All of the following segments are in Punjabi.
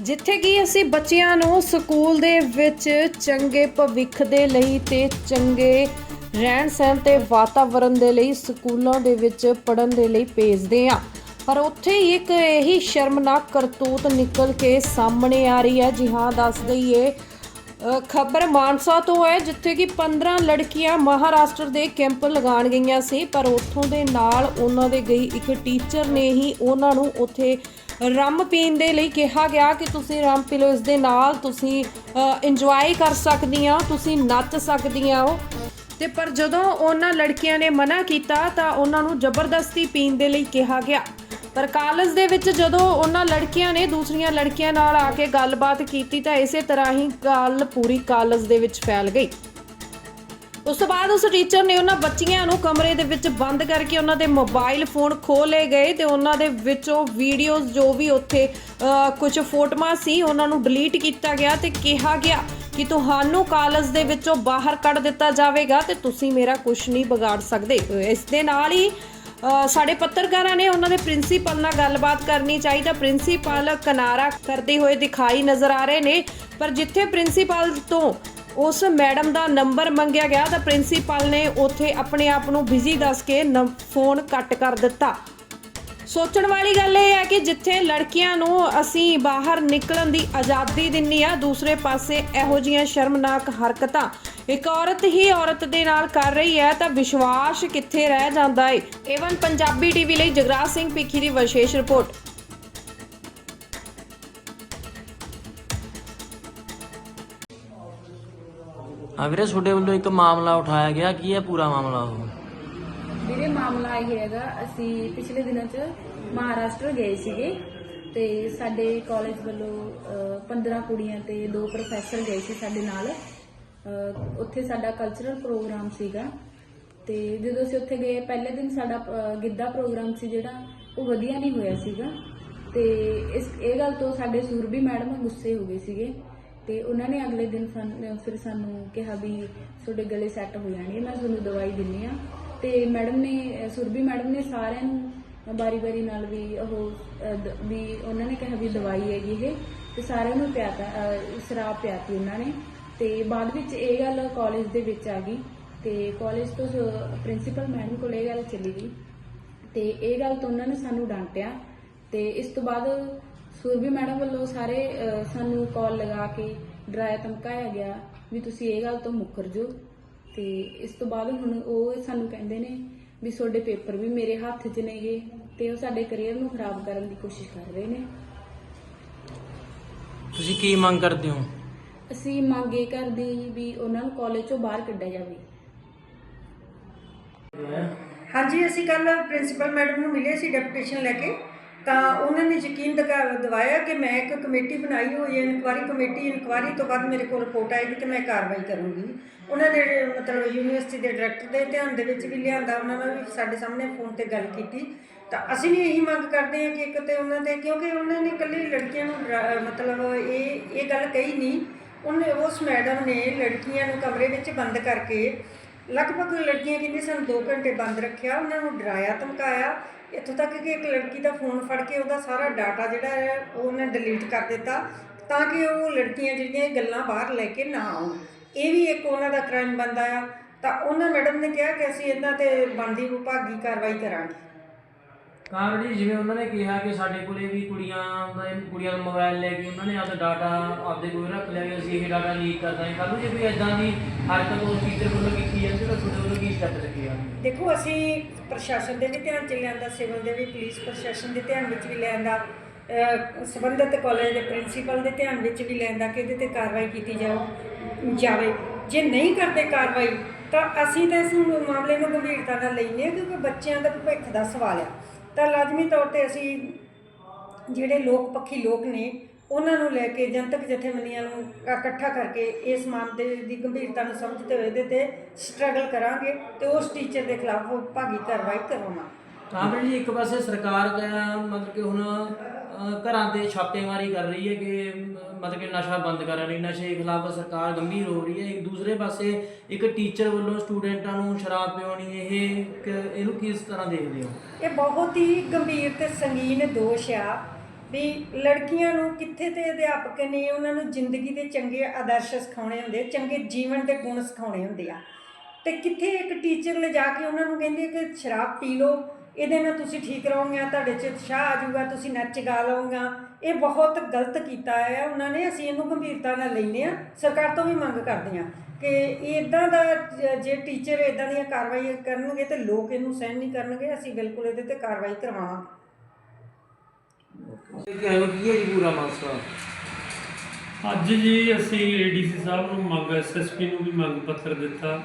ਜਿੱਥੇ ਕਿ ਅਸੀਂ ਬੱਚਿਆਂ ਨੂੰ ਸਕੂਲ ਦੇ ਵਿੱਚ ਚੰਗੇ ਭਵਿੱਖ ਦੇ ਲਈ ਤੇ ਚੰਗੇ ਰਹਿਣ ਸਹਿਣ ਤੇ ਵਾਤਾਵਰਣ ਦੇ ਲਈ ਸਕੂਲਾਂ ਦੇ ਵਿੱਚ ਪੜਨ ਦੇ ਲਈ ਭੇਜਦੇ ਹਾਂ। ਪਰ ਉੱਥੇ ਹੀ ਇੱਕ ਇਹੀ ਸ਼ਰਮਨਾਕ ਕਰਤੂਤ ਨਿਕਲ ਕੇ ਸਾਹਮਣੇ ਆ ਰਹੀ ਹੈ। ਜੀ ਹਾਂ, ਦੱਸ ਦਈਏ ਖਬਰ ਮਾਨਸਾ ਤੋਂ ਹੈ, ਜਿੱਥੇ ਕਿ 15 ਲੜਕੀਆਂ ਮਹਾਰਾਸ਼ਟਰ ਦੇ ਕੈਂਪ ਲਗਾਉਣ ਗਈਆਂ ਸੀ, ਪਰ ਉੱਥੋਂ ਦੇ ਨਾਲ ਉਹਨਾਂ ਦੇ ਗਈ ਇੱਕ ਟੀਚਰ ਨੇ ਹੀ ਉਹਨਾਂ ਨੂੰ ਉੱਥੇ ਰੰਮ ਪੀਣ ਦੇ ਲਈ ਕਿਹਾ ਗਿਆ ਕਿ ਤੁਸੀਂ ਰੰਮ ਪੀ ਲਓ, ਇਸ ਦੇ ਨਾਲ ਤੁਸੀਂ ਇੰਜੋਏ ਕਰ ਸਕਦੀਆਂ ਤੁਸੀਂ ਨੱਚ ਸਕਦੀਆਂ ਹੋ ਤੇ ਪਰ ਜਦੋਂ ਉਹਨਾਂ ਲੜਕੀਆਂ ਨੇ ਮਨਾ ਕੀਤਾ, ਤਾਂ ਉਹਨਾਂ ਨੂੰ ਜ਼ਬਰਦਸਤੀ ਪੀਣ ਦੇ ਲਈ ਕਿਹਾ ਗਿਆ। ਪਰ ਕਾਲਜ ਦੇ ਵਿੱਚ ਜਦੋਂ ਉਹਨਾਂ ਲੜਕੀਆਂ ਨੇ ਦੂਸਰੀਆਂ ਲੜਕੀਆਂ ਨਾਲ ਆ ਕੇ ਗੱਲਬਾਤ ਕੀਤੀ, ਤਾਂ ਇਸੇ ਤਰ੍ਹਾਂ ਹੀ ਗੱਲ ਪੂਰੀ ਕਾਲਜ ਦੇ ਵਿੱਚ ਫੈਲ ਗਈ। ਉਸ ਤੋਂ ਬਾਅਦ ਉਸ ਟੀਚਰ ਨੇ ਉਹਨਾਂ ਬੱਚੀਆਂ ਨੂੰ ਕਮਰੇ ਦੇ ਵਿੱਚ ਬੰਦ ਕਰਕੇ ਉਹਨਾਂ ਦੇ ਮੋਬਾਈਲ ਫੋਨ ਖੋਹ ਲਏ ਗਏ ਤੇ ਉਹਨਾਂ ਦੇ ਵਿੱਚੋਂ ਵੀਡੀਓਜ਼ ਜੋ ਵੀ ਉੱਥੇ ਕੁਝ ਫੋਟੋਆਂ ਸੀ, ਉਹਨਾਂ ਨੂੰ ਡਿਲੀਟ ਕੀਤਾ ਗਿਆ ਤੇ ਕਿਹਾ ਗਿਆ ਕਿ ਤੁਹਾਨੂੰ ਕਾਲਜ ਦੇ ਵਿੱਚੋਂ ਬਾਹਰ ਕੱਢ ਦਿੱਤਾ ਜਾਵੇਗਾ ਤੇ ਤੁਸੀਂ ਮੇਰਾ ਕੁਝ ਨਹੀਂ ਵਿਗਾੜ ਸਕਦੇ। ਇਸ ਦੇ ਨਾਲ ਹੀ ਸਾਡੇ ਪੱਤਰਕਾਰਾਂ ਨੇ ਉਹਨਾਂ ਦੇ ਪ੍ਰਿੰਸੀਪਲ ਨਾਲ ਗੱਲਬਾਤ ਕਰਨੀ ਚਾਹੀ ਪ੍ਰਿੰਸੀਪਲ ਕਿਨਾਰਾ ਕਰਦੇ ਹੋਏ ਦਿਖਾਈ ਨਜ਼ਰ ਆ ਰਹੇ ਨੇ, ਪਰ ਜਿੱਥੇ ਪ੍ਰਿੰਸੀਪਲ ਤੋਂ ਉਸ ਮੈਡਮ ਦਾ ਨੰਬਰ ਮੰਗਿਆ ਗਿਆ ਤਾਂ ਪ੍ਰਿੰਸੀਪਲ ਨੇ ਉੱਥੇ ਆਪਣੇ ਆਪ ਨੂੰ ਬਿਜ਼ੀ ਦੱਸ ਕੇ ਨੰ- ਫੋਨ ਕੱਟ ਕਰ ਦਿੱਤਾ। ਸੋਚਣ ਵਾਲੀ ਗੱਲ ਇਹ ਹੈ ਕਿ ਜਿੱਥੇ ਲੜਕੀਆਂ ਨੂੰ ਅਸੀਂ ਬਾਹਰ ਨਿਕਲਣ ਦੀ ਆਜ਼ਾਦੀ ਦਿੰਨੀ ਆ, ਦੂਸਰੇ ਪਾਸੇ ਇਹੋ ਜਿਹੀਆਂ ਸ਼ਰਮਨਾਕ ਹਰਕਤਾਂ। ਇੱਕ ਔਰਤ ਹੀ ਔਰਤ ਦੇ ਨਾਲ ਕਰ ਰਹੀ ਹੈ ਤਾਂ ਵਿਸ਼ਵਾਸ ਕਿੱਥੇ ਰਹਿ ਜਾਂਦਾ ਏ? ਏਵਨ ਪੰਜਾਬੀ ਟੀਵੀ ਲਈ ਜਗਰਾਜ ਸਿੰਘ ਭਿੱਖੀ ਦੀ ਵਿਸ਼ੇਸ਼ ਰਿਪੋਰਟ। ਹਾਂ ਵੀਰੇ ਤੁਹਾਡੇ ਵੱਲੋਂ ਇੱਕ ਮਾਮਲਾ ਉਠਾਇਆ ਗਿਆ ਕੀ ਹੈ ਪੂਰਾ ਮਾਮਲਾ ਉਹ? ਵੀਰੇ ਮਾਮਲਾ ਇਹ ਹੈਗਾ ਅਸੀਂ ਪਿਛਲੇ ਦਿਨਾਂ 'ਚ ਮਹਾਰਾਸ਼ਟਰ ਗਏ ਸੀਗੇ ਤੇ ਸਾਡੇ ਕਾਲਜ ਵੱਲੋਂ ਅਹ, 15 ਕੁੜੀਆਂ ਤੇ ਦੋ ਪ੍ਰੋਫੈਸਰ ਗਏ ਸੀ ਸਾਡੇ ਨਾਲ। ਅਹ, ਉੱਥੇ ਸਾਡਾ ਕਲਚਰਲ ਪ੍ਰੋਗਰਾਮ ਸੀਗਾ ਤੇ ਜਦੋਂ ਅਸੀਂ ਉੱਥੇ ਗਏ ਪਹਿਲੇ ਦਿਨ ਸਾਡਾ ਅਹ, ਗਿੱਧਾ ਪ੍ਰੋਗਰਾਮ ਸੀ ਜਿਹੜਾ ਉਹ ਵਧੀਆ ਨਹੀਂ ਹੋਇਆ ਸੀਗਾ ਤੇ ਇਸ ਇਹ ਗੱਲ ਤੋਂ ਸਾਡੇ ਸੂਰਬੀ ਮੈਡਮ ਗੁੱਸੇ ਹੋ ਗਏ ਸੀਗੇ। ਤੇ ਉਹਨਾਂ ਨੇ ਅਗਲੇ ਦਿਨ ਸਾਨੂੰ ਫਿਰ ਸਾਨੂੰ ਕਿਹਾ ਵੀ ਤੁਹਾਡੇ ਗਲੇ ਸੈੱਟ ਹੋ ਜਾਣਗੇ ਮੈਂ ਤੁਹਾਨੂੰ ਦਵਾਈ ਦਿੰਨੀ ਆ। ਤੇ ਮੈਡਮ ਨੇ ਅਹ ਸੁਰਭੀ ਮੈਡਮ ਨੇ ਸਾਰਿਆਂ ਨੂੰ ਬਾਰੀ-ਬਾਰੀ ਨਾਲ ਵੀ ਉਹ ਵੀ ਉਹਨਾਂ ਨੇ ਕਿਹਾ ਵੀ ਦਵਾਈ ਹੈਗੀ ਇਹ ਤੇ ਸਾਰਿਆਂ ਨੂੰ ਪਿਆਤਾ ਅਹ, ਸ਼ਰਾਬ ਪਿਆਤੀ ਉਹਨਾਂ ਨੇ। ਤੇ ਬਾਅਦ ਵਿੱਚ ਇਹ ਗੱਲ ਕਾਲਜ ਦੇ ਵਿੱਚ ਆ ਗਈ। ਤੇ ਕਾਲਜ ਤੋਂ ਪ੍ਰਿੰਸੀਪਲ ਮੈਡਮ ਕੋਲ ਇਹ ਗੱਲ ਚਲੀ ਗਈ। ਤੇ ਇਹ ਗੱਲ ਤੋਂ ਉਹਨਾਂ ਨੇ ਸਾਨੂੰ ਡਾਂਟਿਆ। ਤੇ ਇਸ ਤੋਂ ਬਾਅਦ ਸੁਰਭੀ ਮੈਡਮ ਵੱਲੋਂ ਸਾਰੇ ਅਹ, ਸਾਨੂੰ ਕਾਲ ਲਗਾ ਕੇ ਡਰਾਇਆ ਧਮਕਾਇਆ ਗਿਆ ਵੀ ਤੁਸੀਂ ਇਹ ਗੱਲ ਤੋਂ ਮੁੱਕਰ ਜਾਓ। ਤੇ ਇਸ ਤੋਂ ਬਾਅਦ ਹੁਣ ਉਹ ਸਾਨੂੰ ਕਹਿੰਦੇ ਨੇ ਵੀ ਤੁਹਾਡੇ ਪੇਪਰ ਵੀ ਮੇਰੇ ਹੱਥ 'ਚ ਨੇਗੇ ਤੇ ਉਹ ਸਾਡੇ ਕੈਰੀਅਰ ਨੂੰ ਖਰਾਬ ਕਰਨ ਦੀ ਕੋਸ਼ਿਸ਼ ਕਰ ਰਹੇ ਨੇ। ਤੁਸੀਂ ਕੀ ਮੰਗ ਕਰਦੇ ਹੋ? ਅਸੀਂ ਮੰਗ ਇਹ ਕਰਦੇ ਹਾਂ ਜੀ ਵੀ ਉਹਨਾਂ ਨੂੰ ਕਾਲਜ ਚੋਂ ਬਾਹਰ ਕੱਢਿਆ ਜਾਵੇ। ਹਾਂਜੀ ਅਸੀਂ ਕੱਲ ਪ੍ਰਿੰਸੀਪਲ ਮੈਡਮ ਨੂੰ ਮਿਲੇ ਸੀ ਡੈਪੂਟੇਸ਼ਨ ਲੈ ਕੇ। ਤਾਂ ਉਹਨਾਂ ਨੇ ਯਕੀਨ ਦਿਵਾਇਆ ਕਿ ਮੈਂ ਇੱਕ ਕਮੇਟੀ ਬਣਾਈ ਹੋਈ ਹੈ, ਇਨਕੁਆਰੀ ਕਮੇਟੀ, ਇਨਕੁਆਰੀ ਤੋਂ ਬਾਅਦ ਮੇਰੇ ਕੋਲ ਰਿਪੋਰਟ ਆਏਗੀ ਤੇ ਮੈਂ ਕਾਰਵਾਈ ਕਰੂੰਗੀ। ਉਹਨਾਂ ਨੇ ਮਤਲਬ ਯੂਨੀਵਰਸਿਟੀ ਦੇ ਡਾਇਰੈਕਟਰ ਦੇ ਧਿਆਨ ਦੇ ਵਿੱਚ ਵੀ ਲਿਆਂਦਾ, ਉਹਨਾਂ ਨਾਲ ਵੀ ਸਾਡੇ ਸਾਹਮਣੇ ਫੋਨ ਤੇ ਗੱਲ ਕੀਤੀ। ਤਾਂ ਅਸੀਂ ਵੀ ਇਹੀ ਮੰਗ ਕਰਦੇ ਹਾਂ ਕਿ ਇੱਕ ਤੇ ਉਹਨਾਂ ਤੇ ਕਿਉਂਕਿ ਉਹਨਾਂ ਨੇ ਇਕੱਲੀ ਲੜਕੀਆਂ ਨੂੰ ਡਰਾ- ਮਤਲਬ ਇਹ ਇਹ ਗੱਲ ਕਹੀ ਨਹੀਂ। ਉਹਨੇ, ਉਸ ਮੈਡਮ ਨੇ ਲੜਕੀਆਂ ਨੂੰ ਕਮਰੇ ਵਿੱਚ ਬੰਦ ਕਰਕੇ ਲਗਭਗ ਲੜਕੀਆਂ ਕਹਿੰਦੇ ਸਾਨੂੰ 2 ਘੰਟੇ ਬੰਦ ਰੱਖਿਆ, ਉਹਨਾਂ ਨੂੰ ਡਰਾਇਆ, ਧਮਕਾਇਆ। ਇੱਥੋਂ ਤੱਕ ਕਿ ਇੱਕ ਲੜਕੀ ਦਾ ਫੋਨ ਫੜ ਕੇ ਉਹਦਾ ਸਾਰਾ ਡਾਟਾ ਜਿਹੜਾ ਹੈ, ਉਹ ਉਹਨੇ ਡਿਲੀਟ ਕਰ ਦਿੱਤਾ, ਤਾਂ ਕਿ ਉਹ ਲੜਕੀਆਂ ਜਿਹੜੀਆਂ ਇਹ ਗੱਲਾਂ ਬਾਹਰ ਲੈ ਕੇ ਨਾ ਆਉਣ। ਇਹ ਵੀ ਇੱਕ ਉਹਨਾਂ ਦਾ ਕ੍ਰਾਈਮ ਬਣਦਾ ਆ ਤਾਂ ਉਹਨਾਂ ਮੈਡਮ ਨੇ ਕਿਹਾ ਕਿ ਅਸੀਂ ਇਹਨਾਂ ਤੇ ਬਣਦੀ ਵਿਭਾਗੀ ਕਾਰਵਾਈ ਕਰਾਂਗੇ। ਕਾਰਨ ਜੀ ਜਿਵੇਂ ਉਹਨਾਂ ਨੇ ਕਿਹਾ ਕਿ ਸਾਡੇ ਕੋਲੇ ਵੀ ਕੁੜੀਆਂ ਦਾ ਕੁੜੀਆਂ ਦਾ ਮੋਬਾਈਲ ਲੈ ਕੇ ਉਹਨਾਂ ਨੇ ਆਪਦਾ ਡਾਟਾ ਆਪਦੇ ਕੋਲ ਰੱਖ ਲਿਆ ਵੀ ਅਸੀਂ ਇਹ ਡਾਟਾ ਲੀਕ ਕਰ ਦਾਂਗੇ। ਕੱਲ੍ਹ ਨੂੰ ਜੇ ਕੋਈ ਐਦਾਂ ਦੀ ਹਰਕਤ ਉਸ ਟੀਚਰ ਵੱਲੋਂ ਕੀਤੀ ਜਾਂਦੀ ਤਾਂ ਤੁਹਾਡੇ ਵੱਲੋਂ ਕੀ ਸਟੈਪ ਚੱਕੇ ਜਾਣਗੇ ਦੇਖੋ, ਅਸੀਂ ਪ੍ਰਸ਼ਾਸਨ ਦੇ ਵੀ ਧਿਆਨ ਚ ਲਿਆਂਦਾ, ਸਿਵਲ ਦੇ ਵੀ ਪੁਲਿਸ ਪ੍ਰਸ਼ਾਸਨ ਦੇ ਧਿਆਨ ਵਿੱਚ ਵੀ ਲਿਆਂਦਾ। ਅਹ ਕਾਲਜ ਦੇ ਪ੍ਰਿੰਸੀਪਲ ਦੇ ਧਿਆਨ ਵਿੱਚ ਵੀ ਲਿਆਂਦਾ ਕਿ ਇਹਦੇ ਤੇ ਕਾਰਵਾਈ ਕੀਤੀ ਜਾਓ ਜਾਵੇ। ਜੇ ਨਹੀਂ ਕਰਦੇ ਕਾਰਵਾਈ, ਤਾਂ ਅਸੀਂ ਤਾਂ ਇਸ ਮਾਮਲੇ ਨੂੰ ਗੰਭੀਰਤਾ ਨਾਲ ਲੈਂਦੇ ਹਾਂ, ਕਿਉਂਕਿ ਬੱਚਿਆਂ ਦਾ ਭਵਿੱਖ ਦਾ ਸਵਾਲ ਆ। ਤਾਂ ਲਾਜ਼ਮੀ ਤੌਰ ਤੇ ਅਸੀਂ ਜਿਹੜੇ ਲੋਕ ਪੱਖੀ ਲੋਕ ਨੇ, ਉਹਨਾਂ ਨੂੰ ਲੈ ਕੇ ਜਨਤਕ ਜਥੇਬੰਦੀਆਂ ਨੂੰ ਇਕੱਠਾ ਕਰਕੇ ਇਸ ਮਾਮਲੇ ਦੀ ਗੰਭੀਰਤਾ ਨੂੰ ਸਮਝਦੇ ਹੋਏ ਇਹਦੇ ਤੇ ਸਟਰਗਲ ਕਰਾਂਗੇ ਤੇ ਉਸ ਟੀਚਰ ਦੇ ਖਿਲਾਫ ਭਾਗੀ ਕਾਰਵਾਈ ਕਰਵਾਵਾਂਗੇ। ਤਾਂ ਜੀ, ਇੱਕ ਪਾਸੇ ਸਰਕਾਰ ਦਾ ਮਤਲਬ ਕਿ ਹੁਣ ਅਹ, ਘਰਾਂ ਤੇ ਛਾਪੇਮਾਰੀ ਕਰ ਰਹੀ ਹੈ ਕਿ ਅਮ, ਮਤਲਬ ਕਿ ਨਸ਼ਾ ਬੰਦ ਕਰਨ ਲਈ ਨਸ਼ੇ ਖਿਲਾਫ ਸਰਕਾਰ ਗੰਭੀਰ ਹੋ ਰਹੀ ਹੈ। ਇੱਕ ਦੂਸਰੇ ਪਾਸੇ ਇੱਕ ਟੀਚਰ ਵੱਲੋਂ ਸਟੂਡੈਂਟਾਂ ਨੂੰ ਸ਼ਰਾਬ ਪਿਉਣੀ ਇਹ ਇੱਕ ਇਹਨੂੰ ਕਿਸ ਤਰ੍ਹਾਂ ਦੇਖਦੇ ਹੋ? ਇਹ ਬਹੁਤ ਹੀ ਗੰਭੀਰ ਤੇ ਸੰਗੀਨ ਦੋਸ਼ ਆ ਵੀ ਲੜਕੀਆਂ ਨੂੰ ਕਿੱਥੇ ਤੇ ਅਧਿਆਪਕ ਨੇ ਉਹਨਾਂ ਨੂੰ ਜ਼ਿੰਦਗੀ ਦੇ ਚੰਗੇ ਆਦਰਸ਼ ਸਿਖਾਉਣੇ ਹੁੰਦੇ ਚੰਗੇ ਜੀਵਨ ਦੇ ਗੁਣ ਸਿਖਾਉਣੇ ਹੁੰਦੇ ਆ। ਤੇ ਕਿੱਥੇ ਇੱਕ ਟੀਚਰ ਲਿਜਾ ਕੇ ਉਹਨਾਂ ਨੂੰ ਕਹਿੰਦੇ ਕਿ ਸ਼ਰਾਬ ਪੀ ਲਓ ਇਹਦੇ ਨਾਲ ਤੁਸੀਂ ਠੀਕ ਰਹੋਗੇ ਤੁਹਾਡੇ 'ਚ ਉਤਸ਼ਾਹ ਆ ਜਾਊਗਾ ਤੁਸੀਂ ਨੱਚ ਗਾ ਲਓਗਾ ਇਹ ਬਹੁਤ ਗਲਤ ਕੀਤਾ ਹੈ ਉਹਨਾਂ ਨੇ ਅਸੀਂ ਇਹਨੂੰ ਗੰਭੀਰਤਾ ਨਾਲ ਲੈਂਦੇ ਆ ਸਰਕਾਰ ਤੋਂ ਵੀ ਮੰਗ ਕਰਦੇ ਆ ਕਿ ਇਦਾਂ ਦਾ ਜ- ਟੀਚਰ ਇਦਾਂ ਦੀਆਂ ਕਾਰਵਾਈਆਂ ਕਰਨਗੇ ਤੇ ਲੋਕ ਇਹਨੂੰ ਸਹਿਣ ਨਹੀਂ ਕਰਨਗੇ ਅਸੀਂ ਬਿਲਕੁਲ ਇਹਦੇ ਤੇ ਕਾਰਵਾਈ ਕਰਵਾਵਾਂਗੇ। ਕਿਹੋ ਕੀ ਹੈ ਜੀ ਪੂਰਾ ਮਸਲਾ? ਅੱਜ ਜੀ ਅਸੀਂ ਏਡੀਸੀ ਸਾਹਿਬ ਨੂੰ ਮੰਗ ਐਸਐਸਪੀ ਨੂੰ ਵੀ ਮੰਗ ਪੱਤਰ ਦਿੱਤਾ।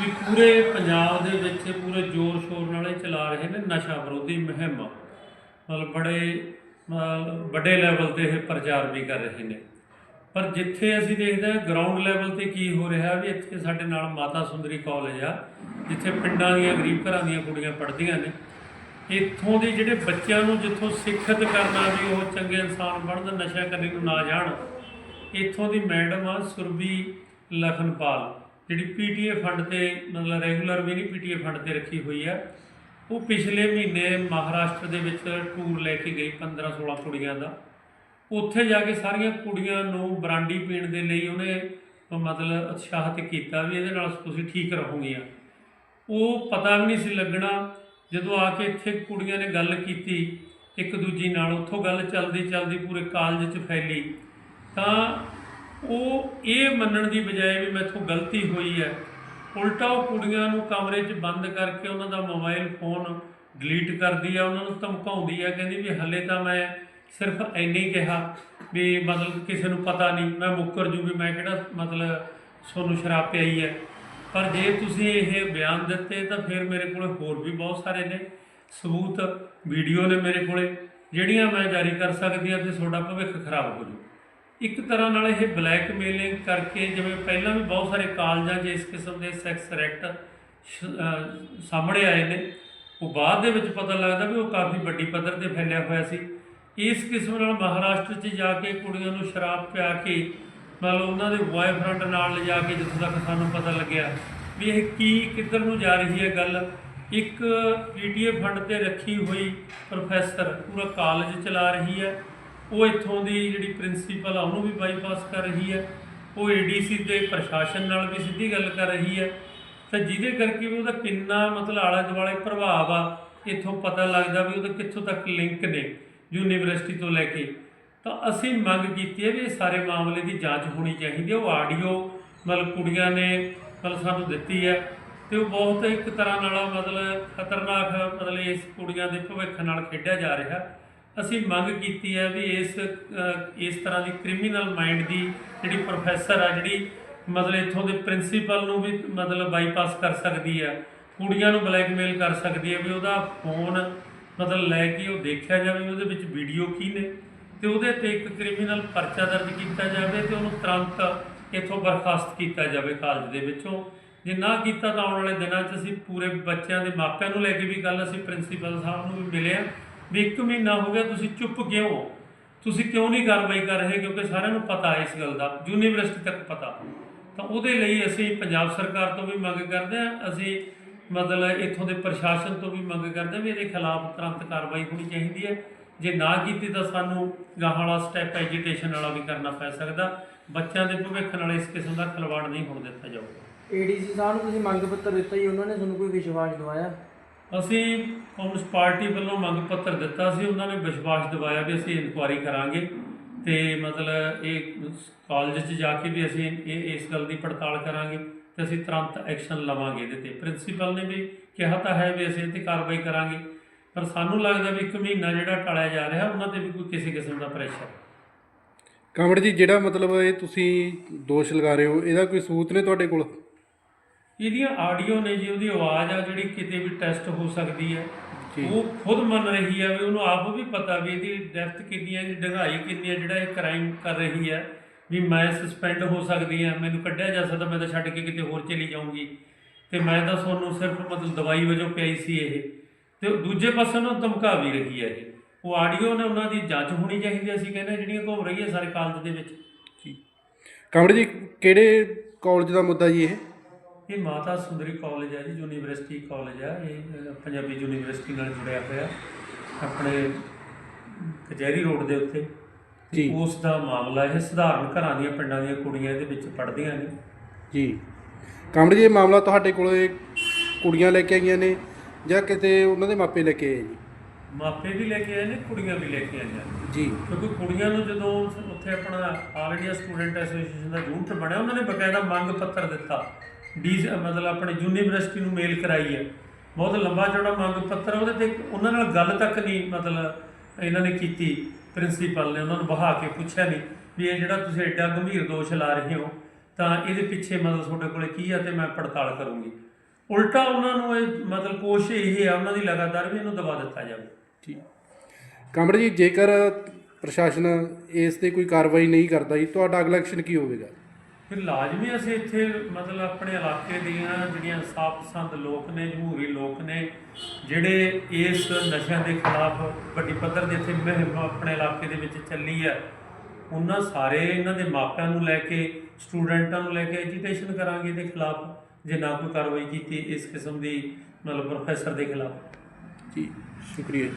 ਵੀ ਪੂਰੇ ਪੰਜਾਬ ਦੇ ਵਿੱਚ ਪੂਰੇ ਜ਼ੋਰ ਸ਼ੋਰ ਨਾਲ ਇਹ ਚਲਾ ਰਹੇ ਨੇ ਨਸ਼ਾ ਵਿਰੋਧੀ ਮੁਹਿੰਮ। ਮਤਲਬ ਬੜੇ ਵੱਡੇ ਲੈਵਲ ਤੇ ਇਹ ਪ੍ਰਚਾਰ ਵੀ ਕਰ ਰਹੇ ਨੇ। ਪਰ ਜਿੱਥੇ ਅਸੀਂ ਦੇਖਦੇ ਹਾਂ ਗਰਾਊਂਡ ਲੈਵਲ ਤੇ ਕੀ ਹੋ ਰਿਹਾ ਵੀ ਇੱਥੇ ਸਾਡੇ ਨਾਲ ਮਾਤਾ ਸੁੰਦਰੀ ਕਾਲਜ ਆ, ਜਿੱਥੇ ਪਿੰਡਾਂ ਦੀਆਂ, ਗਰੀਬ ਘਰਾਂ ਦੀਆਂ ਕੁੜੀਆਂ ਪੜ੍ਹਦੀਆਂ ਨੇ। ਇੱਥੋਂ ਦੇ ਜਿਹੜੇ ਬੱਚਿਆਂ ਨੂੰ ਜਿੱਥੋਂ ਸਿੱਖਿਅਤ ਕਰਨਾ ਵੀ ਉਹ ਚੰਗੇ ਇਨਸਾਨ ਬਣਨ, ਨਸ਼ਾ ਕਰਨ ਨੂੰ ਨਾ ਜਾਣ, ਇੱਥੋਂ ਦੀ ਮੈਡਮ ਆ ਸੁਰਬੀ ਲਖਨਪਾਲ। ਜਿਹੜੀ ਪੀਟੀਏ ਫੰਡ ਤੇ ਮਤਲਬ ਰੈਗੂਲਰ ਵੀ ਨਹੀਂ ਪੀਟੀਏ ਫੰਡ ਤੇ ਰੱਖੀ ਹੋਈ ਆ, ਉਹ ਪਿਛਲੇ ਮਹੀਨੇ ਮਹਾਰਾਸ਼ਟਰ ਦੇ ਵਿੱਚ ਟੂਰ ਲੈ ਕੇ ਗਈ 15 16 ਕੁੜੀਆਂ ਦਾ। ਉੱਥੇ ਜਾ ਕੇ ਸਾਰੀਆਂ ਕੁੜੀਆਂ ਨੂੰ ਬਰਾਂਡੀ ਪੀਣ ਦੇ ਲਈ ਉਹਨੇ ਮਤਲਬ ਉਤਸ਼ਾਹਿਤ ਕੀਤਾ ਵੀ ਇਹਦੇ ਨਾਲ ਤੁਸੀਂ ਠੀਕ ਰਹੋਗੀਆਂ। ਉਹ ਪਤਾ ਵੀ ਨਹੀਂ ਸੀ ਲੱਗਣਾ, ਜਦੋਂ ਆ ਕੇ ਇੱਥੇ ਕੁੜੀਆਂ ਨੇ ਗੱਲ ਕੀਤੀ, ਇੱਕ ਦੂਜੀ ਨਾਲ ਉੱਥੋਂ ਗੱਲ ਚੱਲਦੀ ਚੱਲਦੀ ਪੂਰੇ ਕਾਲਜ 'ਚ ਫੈਲੀ, ਤਾਂ ਉਹ ਇਹ ਮੰਨਣ ਦੀ ਬਜਾਏ ਵੀ ਮੈਥੋਂ ਗਲਤੀ ਹੋਈ ਹੈ। ਉਲਟਾ ਉਹ ਕੁੜੀਆਂ ਨੂੰ ਕਮਰੇ 'ਚ ਬੰਦ ਕਰਕੇ ਉਹਨਾਂ ਦਾ ਮੋਬਾਈਲ ਫੋਨ ਡਿਲੀਟ ਕਰਦੀ ਆ, ਉਹਨਾਂ ਨੂੰ ਧਮਕਾਉਂਦੀ ਆ, ਕਹਿੰਦੀ ਵੀ ਹੱਲੇ ਤਾਂ ਮੈਂ ਸਿਰਫ ਇੰਨੇ ਕਿਹਾ ਵੀ ਮਤਲਬ ਕਿਸੇ ਨੂੰ ਪਤਾ ਨਹੀਂ, ਮੈਂ ਮੁੱਕਰ ਜੂ ਵੀ ਮੈਂ ਕਿਹੜਾ ਮਤਲਬ ਤੁਹਾਨੂੰ ਸ਼ਰਾਬ ਪਿਆਈ ਹੈ। ਪਰ ਜੇ ਤੁਸੀਂ ਇਹ ਬਿਆਨ ਦਿੱਤੇ ਤਾਂ ਫਿਰ ਮੇਰੇ ਕੋਲ ਹੋਰ ਵੀ ਬਹੁਤ ਸਾਰੇ ਨੇ, ਸਬੂਤ, ਵੀਡੀਓ ਨੇ ਮੇਰੇ ਕੋਲੇ, ਜਿਹੜੀਆਂ ਮੈਂ ਜਾਰੀ ਕਰ ਸਕਦੀ ਹਾਂ ਤੇ ਤੁਹਾਡਾ ਭਵਿੱਖ ਖਰਾਬ ਹੋ ਜੂ। ਇੱਕ ਤਰ੍ਹਾਂ ਨਾਲ ਇਹ ਬਲੈਕਮੇਲਿੰਗ ਕਰਕੇ ਜਿਵੇਂ ਪਹਿਲਾਂ ਵੀ ਬਹੁਤ ਸਾਰੇ ਕਾਲਜਾਂ 'ਚ ਇਸ ਕਿਸਮ ਦੇ ਸੈਕਸ ਰੈਕਟ ਸਾਹਮਣੇ ਆਏ ਨੇ। ਉਹ ਬਾਅਦ ਦੇ ਵਿੱਚ ਪਤਾ ਲੱਗਦਾ ਵੀ ਉਹ ਕਾਫੀ ਵੱਡੀ ਪੱਧਰ ਤੇ ਫੈਲਿਆ ਹੋਇਆ ਸੀ। ਇਸ ਕਿਸਮ ਨਾਲ ਮਹਾਰਾਸ਼ਟਰ 'ਚ ਜਾ ਕੇ ਕੁੜੀਆਂ ਨੂੰ ਸ਼ਰਾਬ ਪਿਆ ਕੇ, ਮਤਲਬ ਉਹਨਾਂ ਦੇ ਬॉयਫ੍ਰੈਂਡ ਨਾਲ ਲਿਜਾ ਕੇ ਜਿੱਥੋਂ ਤੱਕ ਸਾਨੂੰ ਪਤਾ ਲੱਗਿਆ ਵੀ ਇਹ ਕੀ, ਕਿੱਧਰ ਨੂੰ ਜਾ ਰਹੀ ਹੈ ਗੱਲ। ਇੱਕ ਪੀਟੀਏ ਫੰਡ ਤੇ ਰੱਖੀ ਹੋਈ ਪ੍ਰੋਫੈਸਰ ਪੂਰਾ ਕਾਲਜ ਚਲਾ ਰਹੀ ਹੈ। ਉਹ ਇੱਥੋਂ ਦੀ ਜਿਹੜੀ ਪ੍ਰਿੰਸੀਪਲ ਆ, ਉਹਨੂੰ ਵੀ ਬਾਈਪਾਸ ਕਰ ਰਹੀ ਹੈ। ਉਹ ਏਡੀਸੀ ਦੇ ਪ੍ਰਸ਼ਾਸਨ ਨਾਲ ਵੀ ਸਿੱਧੀ ਗੱਲ ਕਰ ਰਹੀ ਹੈ। ਤਾਂ ਜਿਹਦੇ ਕਰਕੇ ਵੀ ਉਹਦਾ ਕਿੰਨਾ ਮਤਲਬ ਆਲੇ ਦੁਆਲੇ ਪ੍ਰਭਾਵ ਆ, ਇੱਥੋਂ ਪਤਾ ਲੱਗਦਾ ਵੀ ਉਹਦੇ ਕਿੱਥੋਂ ਤੱਕ ਲਿੰਕ ਨੇ ਯੂਨੀਵਰਸਿਟੀ ਤੋਂ ਲੈ ਕੇ। ਤਾਂ ਅਸੀਂ ਮੰਗ ਕੀਤੀ ਹੈ ਵੀ ਇਹ ਸਾਰੇ ਮਾਮਲੇ ਦੀ ਜਾਂਚ ਹੋਣੀ ਚਾਹੀਦੀ ਹੈ। ਉਹ ਆਡੀਓ ਮਤਲਬ ਕੁੜੀਆਂ ਨੇ ਮਤਲਬ ਸਾਨੂੰ ਦਿੱਤੀ ਹੈ ਤੇ ਉਹ ਬਹੁਤ ਇੱਕ ਤਰ੍ਹਾਂ ਨਾਲ ਮਤਲਬ ਖਤਰਨਾਕ ਮਤਲਬ ਇਸ ਕੁੜੀਆਂ ਦੇ ਭਵਿੱਖ ਨਾਲ ਖੇਡਿਆ ਜਾ ਰਿਹਾ। ਅਸੀਂ ਮੰਗ ਕੀਤੀ ਹੈ ਵੀ ਇਸ ਇਸ ਤਰ੍ਹਾਂ ਦੀ ਕ੍ਰਿਮੀਨਲ ਮਾਈਂਡ ਦੀ ਜਿਹੜੀ ਪ੍ਰੋਫੈਸਰ ਆ, ਜਿਹੜੀ ਮਤਲਬ ਇੱਥੋਂ ਦੇ ਪ੍ਰਿੰਸੀਪਲ ਨੂੰ ਵੀ ਮਤਲਬ ਬਾਈਪਾਸ ਕਰ ਸਕਦੀ ਆ, ਕੁੜੀਆਂ ਨੂੰ ਬਲੈਕਮੇਲ ਕਰ ਸਕਦੀ ਹੈ ਵੀ ਉਹਦਾ ਫੋਨ ਮਤਲਬ ਲੈ ਕੇ ਉਹ ਦੇਖਿਆ ਜਾਵੇ ਉਹਦੇ ਵਿੱਚ ਵੀਡੀਓ ਕੀ ਨੇ ਤੇ ਉਹਦੇ ਤੇ ਇੱਕ ਕ੍ਰਿਮੀਨਲ ਪਰਚਾ ਦਰਜ ਕੀਤਾ ਜਾਵੇ ਤੇ ਉਹਨੂੰ ਤੁਰੰਤ ਇੱਥੋਂ ਬਰਖਾਸਤ ਕੀਤਾ ਜਾਵੇ ਕਾਲਜ ਦੇ ਵਿੱਚੋਂ। ਜੇ ਨਾ ਕੀਤਾ ਤਾਂ ਆਉਣ ਵਾਲੇ ਦਿਨਾਂ 'ਚ ਅਸੀਂ ਪੂਰੇ ਬੱਚਿਆਂ ਦੇ ਮਾਪਿਆਂ ਨੂੰ ਲੈ ਕੇ ਵੀ ਗੱਲ ਅਸੀਂ ਪ੍ਰਿੰਸੀਪਲ ਸਾਹਿਬ ਨੂੰ ਵੀ ਮਿਲੇ ਆ। ਵੀ ਇੱਕ ਮਹੀਨਾ ਹੋ ਗਿਆ ਤੁਸੀਂ ਚੁੱਪ ਕਿਉਂ ਹੋ? ਤੁਸੀਂ ਕਿਉਂ ਨਹੀਂ ਕਾਰਵਾਈ ਕਰ ਰਹੇ? ਕਿਉਂਕਿ ਸਾਰਿਆਂ ਨੂੰ ਪਤਾ ਹੈ ਇਸ ਗੱਲ ਦਾ, ਯੂਨੀਵਰਸਿਟੀ ਤੱਕ ਪਤਾ। ਤਾਂ ਉਹਦੇ ਲਈ ਅਸੀਂ ਪੰਜਾਬ ਸਰਕਾਰ ਤੋਂ ਵੀ ਮੰਗ ਕਰਦੇ ਹਾਂ, ਅਸੀਂ ਮਤਲਬ ਇੱਥੋਂ ਦੇ ਪ੍ਰਸ਼ਾਸਨ ਤੋਂ ਵੀ ਮੰਗ ਕਰਦੇ ਹਾਂ ਵੀ ਇਹਦੇ ਖਿਲਾਫ ਤੁਰੰਤ ਕਾਰਵਾਈ ਹੋਣੀ ਚਾਹੀਦੀ ਹੈ। ਜੇ ਨਾ ਕੀਤੀ ਤਾਂ ਸਾਨੂੰ ਗਾਹ ਵਾਲਾ ਸਟੈਪ ਐਜੀਟੇਸ਼ਨ ਵਾਲਾ ਵੀ ਕਰਨਾ ਪੈ ਸਕਦਾ। ਬੱਚਿਆਂ ਦੇ ਭਵਿੱਖ ਨਾਲ ਇਸ ਕਿਸਮ ਦਾ ਖਿਲਵਾੜ ਨਹੀਂ ਹੋਣ ਦਿੱਤਾ ਜਾਊਗਾ। ਏਡੀਸੀ ਸਾਹਿਬ ਨੂੰ ਤੁਸੀਂ ਮੰਗ ਪੱਤਰ ਦਿੱਤਾ ਜੀ, ਉਹਨਾਂ ਨੇ ਤੁਹਾਨੂੰ ਕੋਈ ਵਿਸ਼ਵਾਸ ਦਿਵਾਇਆ? ਅਸੀਂ ਕਮਿਊਨਿਸਟ ਪਾਰਟੀ ਵੱਲੋਂ ਮੰਗ ਪੱਤਰ ਦਿੱਤਾ ਸੀ, ਉਹਨਾਂ ਨੇ ਵਿਸ਼ਵਾਸ ਦਿਵਾਇਆ ਵੀ ਅਸੀਂ ਇਨਕੁਆਇਰੀ ਕਰਾਂਗੇ ਤੇ ਮਤਲਬ ਇਹ ਕਾਲਜ 'ਚ ਜਾ ਕੇ ਵੀ ਅਸੀਂ ਇਹ, ਇਸ ਗੱਲ ਦੀ ਪੜਤਾਲ ਕਰਾਂਗੇ ਤੇ ਅਸੀਂ ਤੁਰੰਤ ਐਕਸ਼ਨ ਲਵਾਂਗੇ ਇਹਦੇ ਤੇ। ਪ੍ਰਿੰਸੀਪਲ ਨੇ ਵੀ ਕਿਹਾ ਤਾਂ ਹੈ ਵੀ ਅਸੀਂ ਇਹ ਤੇ ਕਾਰਵਾਈ ਕਰਾਂਗੇ, ਪਰ ਸਾਨੂੰ ਲੱਗਦਾ ਵੀ ਇੱਕ ਮਹੀਨਾ ਜਿਹੜਾ ਟਾਲਿਆ ਜਾ ਰਿਹਾ, ਉਹਨਾਂ ਤੇ ਵੀ ਕੋਈ ਕਿਸੇ ਕਿਸਮ ਦਾ ਪ੍ਰੈਸ਼ਰ ਕਾਮੜ ਜੀ, ਜਿਹੜਾ ਮਤਲਬ ਇਹ ਤੁਸੀਂ ਦੋਸ਼ ਲਗਾ ਰਹੇ ਹੋ, ਇਹਦਾ ਕੋਈ ਸਬੂਤ ਨੇ ਤੁਹਾਡੇ ਕੋਲ? ਇਹਦੀਆਂ ਆਡੀਓ ਨੇ ਜੀ ਉਹਦੀ ਆਵਾਜ਼ ਆ ਜਿਹੜੀ ਕਿਤੇ ਵੀ ਟੈਸਟ ਹੋ ਸਕਦੀ ਹੈ ਜੀ। ਉਹ ਖੁਦ ਮੰਨ ਰਹੀ ਹੈ ਵੀ ਉਹਨੂੰ ਆਪ ਵੀ ਪਤਾ ਵੀ ਇਹਦੀ ਡੈਪਥ ਕਿੰਨੀ ਹੈ ਇਹਦੀ ਡੂੰਘਾਈ ਕਿੰਨੀ ਹੈ ਜਿਹੜਾ ਇਹ ਕ੍ਰਾਈਮ ਕਰ ਰਹੀ ਹੈ ਵੀ ਮੈਂ ਸਸਪੈਂਡ ਹੋ ਸਕਦੀ ਹਾਂ ਮੈਨੂੰ ਕੱਢਿਆ ਜਾ ਸਕਦਾ ਮੈਂ ਤਾਂ ਛੱਡ ਕੇ ਕਿਤੇ ਹੋਰ ਚਲੀ ਜਾਊਂਗੀ। ਤੇ ਮੈਂ ਤਾਂ ਤੁਹਾਨੂੰ ਸਿਰਫ ਮਤਲਬ ਦਵਾਈ ਵਜੋਂ ਪਿਆਈ ਸੀ ਇਹ। ਤੇ ਦੂਜੇ ਪਾਸੇ ਨੂੰ ਧਮਕਾ ਵੀ ਰਹੀ ਹੈ ਇਹ। ਉਹ ਆਡੀਓ ਨੇ ਉਹਨਾਂ ਦੀ ਜਾਂਚ ਹੋਣੀ ਚਾਹੀਦੀ ਅਸੀਂ ਕਹਿੰਦੇ ਜਿਹੜੀਆਂ ਘੁੰਮ ਰਹੀ ਹੈ ਸਾਰੇ ਕਾਲਜ ਦੇ ਵਿੱਚ। ਕਾਮੜ ਜੀ ਕਿਹੜੇ ਕਾਲਜ ਦਾ ਮੁੱਦਾ ਜੀ ਇਹ? ਇਹ ਮਾਤਾ ਸੁੰਦਰੀ ਕਾਲਜ ਹੈ ਜੀ ਯੂਨੀਵਰਸਿਟੀ ਕਾਲਜ ਹੈ ਇਹ ਪੰਜਾਬੀ ਯੂਨੀਵਰਸਿਟੀ ਨਾਲ ਜੁੜਿਆ ਹੋਇਆ। ਆਪਣੇ ਕਚਹਿਰੀ ਰੋਡ ਦੇ ਉੱਤੇ। ਜੀ। ਉਸ ਦਾ ਮਾਮਲਾ ਇਹ ਸਧਾਰਨ ਘਰਾਂ ਦੀਆਂ ਪਿੰਡਾਂ ਦੀਆਂ ਕੁੜੀਆਂ ਇਹਦੇ ਵਿੱਚ ਪੜ੍ਹਦੀਆਂ ਨੇ। ਜੀ। ਕਾਮੜ ਜੀ ਇਹ ਮਾਮਲਾ ਤੁਹਾਡੇ ਕੋਲੇ ਕੁੜੀਆਂ ਲੈ ਕੇ ਆਈਆਂ ਨੇ ਜਾਂ ਕਿਤੇ ਉਹਨਾਂ ਦੇ ਮਾਪੇ ਲੈ ਕੇ ਆਏ ਜੀ ਮਾਪੇ ਵੀ ਲੈ ਕੇ ਆਏ ਨੇ ਕੁੜੀਆਂ ਵੀ ਲੈ ਕੇ ਆਈਆਂ ਨੇ। ਜੀ। ਕਿਉਂਕਿ ਕੁੜੀਆਂ ਨੂੰ ਜਦੋਂ ਉੱਥੇ ਆਪਣਾ ਆਲ ਇੰਡੀਆ ਸਟੂਡੈਂਟ ਐਸੋਸੀਏਸ਼ਨ ਦਾ ਯੂਨਿਟ ਬਣਿਆ ਉਹਨਾਂ ਨੇ ਬਕਾਇਦਾ ਮੰਗ ਪੱਤਰ ਦਿੱਤਾ। ਡੀ ਮਤਲਬ ਆਪਣੇ ਯੂਨੀਵਰਸਿਟੀ ਨੂੰ ਮੇਲ ਕਰਾਈ ਹੈ ਬਹੁਤ ਲੰਬਾ ਚੌੜਾ ਮੰਗ ਪੱਤਰ ਉਹਦੇ ਤੇ ਉਹਨਾਂ ਨਾਲ ਗੱਲ ਤੱਕ ਨਹੀਂ ਮਤਲਬ ਇਹਨਾਂ ਨੇ ਕੀਤੀ, ਪ੍ਰਿੰਸੀਪਲ ਨੇ ਉਹਨਾਂ ਨੂੰ ਬਹਾ ਕੇ ਪੁੱਛਿਆ ਨਹੀਂ ਵੀ ਇਹ ਜਿਹੜਾ ਤੁਸੀਂ ਐਡਾ ਗੰਭੀਰ ਦੋਸ਼ ਲਾ ਰਹੇ ਹੋ, ਤਾਂ ਇਹਦੇ ਪਿੱਛੇ ਮਤਲਬ ਤੁਹਾਡੇ ਕੋਲੇ ਕੀ ਆ ਤੇ ਮੈਂ ਪੜਤਾਲ ਕਰੂੰਗੀ। ਉਲਟਾ ਉਹਨਾਂ ਨੂੰ ਇਹ ਮਤਲਬ ਕੋਸ਼ਿਸ਼ ਇਹ ਆ, ਉਹਨਾਂ ਦੀ ਲਗਾਤਾਰ ਵੀ ਇਹਨੂੰ ਦਬਾ ਦਿੱਤਾ ਜਾਵੇ। ਠੀਕ। ਕਾਮੜ ਜੀ, ਜੇਕਰ ਪ੍ਰਸ਼ਾਸਨ ਇਸ ਤੇ ਕੋਈ ਕਾਰਵਾਈ ਨਹੀਂ ਕਰਦਾ ਜੀ, ਤੁਹਾਡਾ ਅਗਲਾ ਐਕਸ਼ਨ ਕੀ ਹੋਵੇਗਾ? ਫਿਰ ਲਾਜ਼ਮੀ ਅਸੀਂ ਇੱਥੇ, ਮਤਲਬ ਆਪਣੇ ਇਲਾਕੇ ਦੀਆਂ ਜਿਹੜੀਆਂ ਸਾਫ਼ ਪਸੰਦ ਲੋਕ ਨੇ, ਜਮਹੂਰੀ ਲੋਕ ਨੇ, ਜਿਹੜੇ ਇਸ ਨਸ਼ਿਆਂ ਦੇ ਖਿਲਾਫ ਵੱਡੀ ਪੱਧਰ ਦੇ ਇੱਥੇ ਮੁਹਿੰਮ ਆਪਣੇ ਇਲਾਕੇ ਦੇ ਵਿੱਚ ਚੱਲੀ ਹੈ ਉਹਨਾਂ ਸਾਰੇ ਇਹਨਾਂ ਦੇ ਮਾਪਿਆਂ ਨੂੰ ਲੈ ਕੇ, ਸਟੂਡੈਂਟਾਂ ਨੂੰ ਲੈ ਕੇ ਐਜੀਟੇਸ਼ਨ ਕਰਾਂਗੇ ਇਹਦੇ ਖਿਲਾਫ, ਜੇ ਨਾ ਕੋਈ ਕਾਰਵਾਈ ਕੀਤੀ ਇਸ ਕਿਸਮ ਦੀ, ਮਤਲਬ ਪ੍ਰੋਫੈਸਰ ਦੇ ਖਿਲਾਫ। ਜੀ, ਸ਼ੁਕਰੀਆ